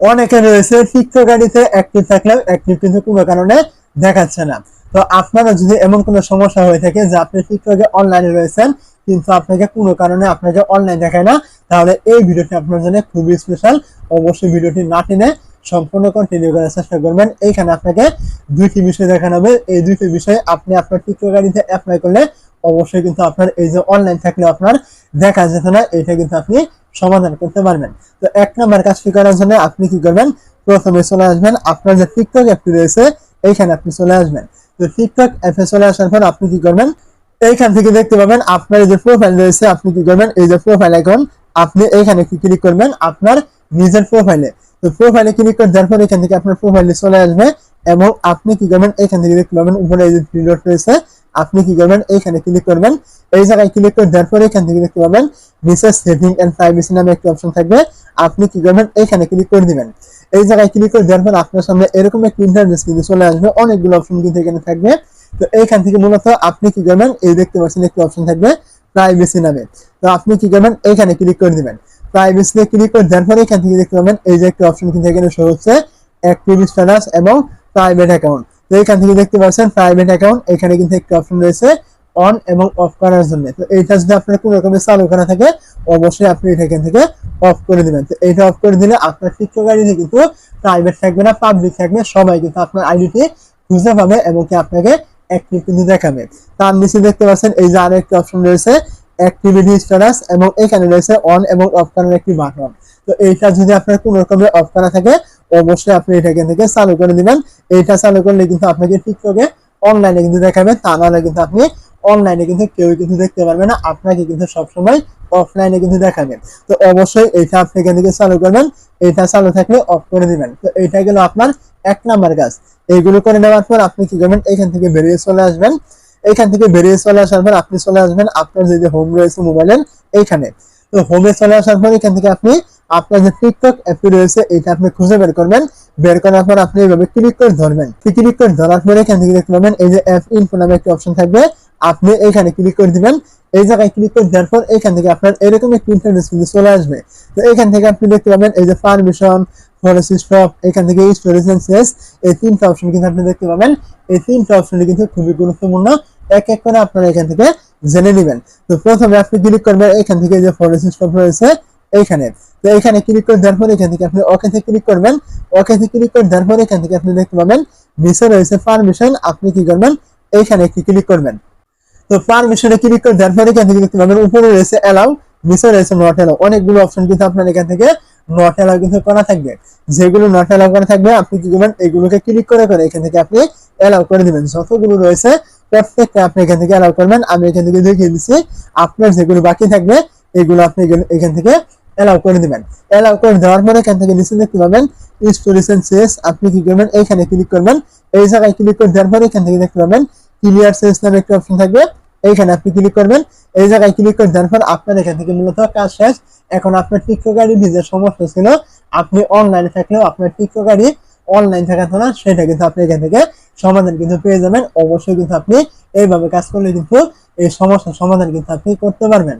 অনেকে রয়েছে আইডিতে অ্যাক্টিভ থাকলেও অ্যাক্টিভ কিন্তু কোনো কারণে দেখাচ্ছে না। তো আপনারা যদি এমন কোনো সমস্যা হয়ে থাকে যে আপনি টিকটকে অনলাইনে রয়েছেন, কিন্তু আপনাকে কোনো কারণে আপনাকে অনলাইন দেখায় না, তাহলে এই ভিডিওটি আপনার জন্য খুবই স্পেশাল অবশ্যই ভিডিওটি না টেনে সম্পূর্ণ কন্টিনিউ করার চেষ্টা করবেন। এইখানে আপনাকে দুইটি বিষয় দেখানো হবে। এই দুইটি বিষয়ে আপনি আপনার টিকটক আইডিতে অ্যাপ্লাই করলে অবশ্যই কিন্তু আপনার এই যে অনলাইন থাকলে আপনার দেখা যেত না, এটা কিন্তু আপনি সমাধান করতে পারবেন। তো এক নম্বর কাজটি করার জন্য আপনি কি করবেন? প্রথমে চলে আসবেন, আপনার যে টিকটক অ্যাপটি রয়েছে, এইখানে আপনি চলে আসবেন। তো টিকটক অ্যাপে চলে আসার পর আপনি কি করবেন? এইখান থেকে দেখতে পাবেন আপনার যে প্রোফাইল রয়েছে, আপনি কি করবেন? এই যে প্রোফাইল আইকন আপনি এইখানে কি ক্লিক করবেন? আপনার নিজের প্রোফাইলে তো প্রোফাইলে ক্লিক করে দেওয়ার পর এখান থেকে আপনার প্রোফাইলে চলে আসবে এবং আপনি কি করবেন? এখান থেকে দেখতে পাবেন উপরে এই যে থ্রি রয়েছে আপনি কি করবেন? এইখানে ক্লিক করবেন। এই জায়গায় ক্লিক করে দেওয়ার পরে এখান থেকে দেখতে পাবেন নিচে সেটিং এন্ড প্রাইভেসি নামে একটি অপশন থাকবে। আপনি কি করবেন? এইখানে ক্লিক করে দিবেন। এই জায়গায় ক্লিক করে দেওয়ার পর আপনার সামনে এরকম একটি ইন্টারনেট কিন্তু চলে আসবে। অনেকগুলো অপশন কিন্তু এখানে থাকবে। তো এইখান থেকে মূলত আপনি কি করবেন? এই দেখতে পাচ্ছেন একটি অপশন থাকবে প্রাইভেসি নামে। তো আপনি কি করবেন? এইখানে ক্লিক করে দিবেন। প্রাইভেসিতে ক্লিক করে দেওয়ার পরে এখান থেকে দেখতে পাবেন এই যে একটি অপশন কিন্তু এখানে শো হচ্ছে। অ্যাক্টিভ স্ট্যাটাস এবং প্রাইভেট অ্যাকাউন্ট তো এখান থেকে দেখতে পাচ্ছেন প্রাইভেট অ্যাকাউন্ট এখানে কিন্তু একটি অপশন রয়েছে অন এবং অফ করার জন্য। তো এইটা যদি আপনার কোনো রকমের চালু করা থাকে, অবশ্যই আপনি এটা এখান থেকে অফ করে দিবেন। তো এইটা অফ করে দিলে আপনার টিকটক আইডিতে কিন্তু প্রাইভেট থাকবে না পাবলিক থাকবে, সবাই কিন্তু আপনার আইডিটি খুঁজে পাবে এবং কি আপনাকে অ্যাক্টিভ কিন্তু দেখাবে। তার নিচে দেখতে পাচ্ছেন এই যে আরও একটি অপশন রয়েছে অ্যাক্টিভিটি স্ট্যাটাস এবং এখানে রয়েছে অন এবং অফ করার একটি বাটন তো এইটা যদি আপনার কোনো রকমের অফ করা থাকে, অবশ্যই আপনি এটা এখান থেকে চালু করে দিবেন। এইটা চালু করলে কিন্তু আপনাকে টিকটকে অনলাইনে কিন্তু দেখাবে তা নাহলে কিন্তু আপনি অনলাইনে কিন্তু কেউ কিন্তু দেখতে পারবে না, আপনাকে কিন্তু সবসময় অফলাইনে কিন্তু দেখাবে তো অবশ্যই এইটা আপনি এখান থেকে চালু করবেন, এইটা চালু থাকলে অফ করে দিবেন। তো এইটা গেল আপনার এক নাম্বার কাজ। এইগুলো করে নেওয়ার পর আপনি কি করবেন, এখান থেকে বেরিয়ে চলে আসবেন। এখান থেকে বেরিয়ে চলে আসার পর আপনি চলে আসবেন, আপনার যে হোম রয়েছে মোবাইলের এইখানে। তো হোমে চলে আসার পর এখান থেকে আপনি আপনার যে টিকটক অ্যাপটি রয়েছে, এটা আপনি খুঁজে বের করবেন। বের করার পর আপনি এইভাবে ক্লিক করে ধরবেন। ক্লিক করে ধরার পরে এখান থেকে দেখতে পাবেন, এই যে অ্যাপ ইনফো নামে একটা অপশন থাকবে। আপনি এখানে ক্লিক করে দিবেন। এই জায়গায় ক্লিক করে দেওয়ার পর এখান থেকে আপনার এরকম একটি ইন্টারনেট কিন্তু চলে আসবে। তো এখান থেকে আপনি দেখতে পাবেন, এই যে পারমিশন ফরেস্ট স্টপ এখান থেকে স্টোরেজ এন্ড সেস এই তিনটা অপশন কিন্তু আপনি দেখতে পাবেন। এই তিনটা অপশন কিন্তু খুবই গুরুত্বপূর্ণ। এক এক করে আপনারা এখান থেকে জেনে নেবেন। তো প্রথমে আপনি ক্লিক করবেন, এখান থেকে যে ফরেস্ট স্টপ রয়েছে এইখানে। তো এখানে ক্লিক করে দেওয়ার পর এখান থেকে আপনি ওকে থেকে ক্লিক করবেন। ওকে থেকে ক্লিক করে দেওয়ার পর এখান থেকে আপনি দেখতে পাবেন, নিচে রয়েছে পারমিশন আপনি কি করবেন? এইখানে একটি ক্লিক করবেন। তো পারমিশনে ক্লিক করে দেওয়ার পরে এখান থেকে দেখতে পাবেন, উপরে রয়েছে অ্যালাউ নিচে রয়েছে নট অ্যালাউ অনেকগুলো অপশন কিন্তু আপনার এখান থেকে নট অ্যালাউ কিন্তু করা থাকবে। যেগুলো নট অ্যালাউ করা থাকবে, আপনি কি করবেন? এগুলোকে ক্লিক করে করে এখান থেকে আপনি অ্যালাউ করে দিবেন। যতগুলো রয়েছে, প্রত্যেকটা আপনি এখান থেকে অ্যালাউ করবেন। আমি এখান থেকে দেখিয়ে দিচ্ছি, আপনার যেগুলো বাকি থাকবে এগুলো আপনি এখান থেকে অ্যালাউ করে দিবেন। অ্যালাউ করে দেওয়ার পরে এখান থেকে নিচে দেখতে পাবেন স্টোরেজ শেষ আপনি কি করবেন? এইখানে ক্লিক করবেন। এই জায়গায় ক্লিক করে দেওয়ার পরে এখান থেকে দেখতে পাবেন ক্লিয়ার সেন্স নামে একটা অপশন থাকবে। এইখানে আপনি ক্লিক করবেন। এই জায়গায় ক্লিক করে দেওয়ার পর আপনার এখান থেকে মূলত কাজ শেষ। এখন আপনার টিকটক গাড়ি যে সমস্যা ছিল, আপনি অনলাইনে থাকলেও আপনার টিকটক গাড়ি অনলাইন থাকাতো না, সেটা কিন্তু আপনি এখান থেকে সমাধান কিন্তু পেয়ে যাবেন। অবশ্যই কিন্তু আপনি এইভাবে কাজ করলে কিন্তু এই সমস্যার সমাধান কিন্তু আপনি করতে পারবেন।